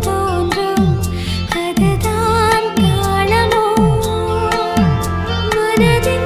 தோன்றும். அதுதான் காலமோ. மனதின்